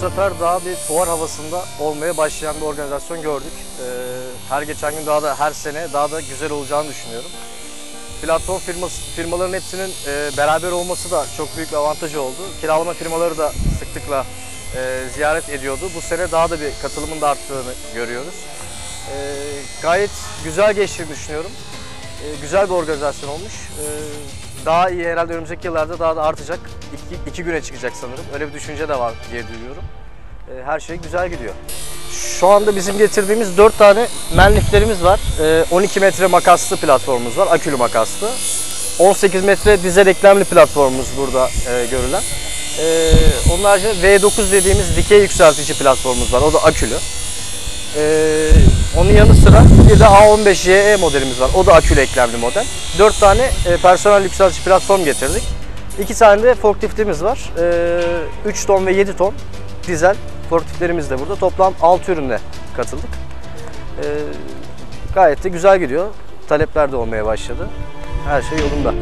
sefer daha bir fuar havasında olmaya başlayan bir organizasyon gördük. Ee, her geçen gün daha da her sene daha da güzel olacağını düşünüyorum. Platform firması, firmaların hepsinin e, beraber olması da çok büyük bir avantajı oldu. Kiralama firmaları da sıklıkla e, ziyaret ediyordu. Bu sene daha da bir katılımın da arttığını görüyoruz. E, gayet güzel geçtiğini düşünüyorum. E, güzel bir organizasyon olmuş. E, daha iyi herhalde önümüzdeki yıllarda daha da artacak. İki, iki güne çıkacak sanırım. Öyle bir düşünce de var diye duyuyorum. E, her şey güzel gidiyor. Şu anda bizim getirdiğimiz 4 tane menliflerimiz var. E, 12 metre makaslı platformumuz var, akülü makaslı. 18 metre dizel eklemli platformumuz burada e, görülen. Onun haricinde V9 dediğimiz dikey yükseltici platformumuz var. O da akülü. Ee, onun yanı sıra bir de A15JE modelimiz var. O da akülü eklemli model. 4 tane e, personel yükseltici platform getirdik. 2 tane de forkliftimiz var. Ee, 3 ton ve 7 ton dizel forkliftlerimiz de burada. Toplam 6 ürünle katıldık. Ee, gayet de güzel gidiyor. Talepler de olmaya başladı. Her şey yolunda.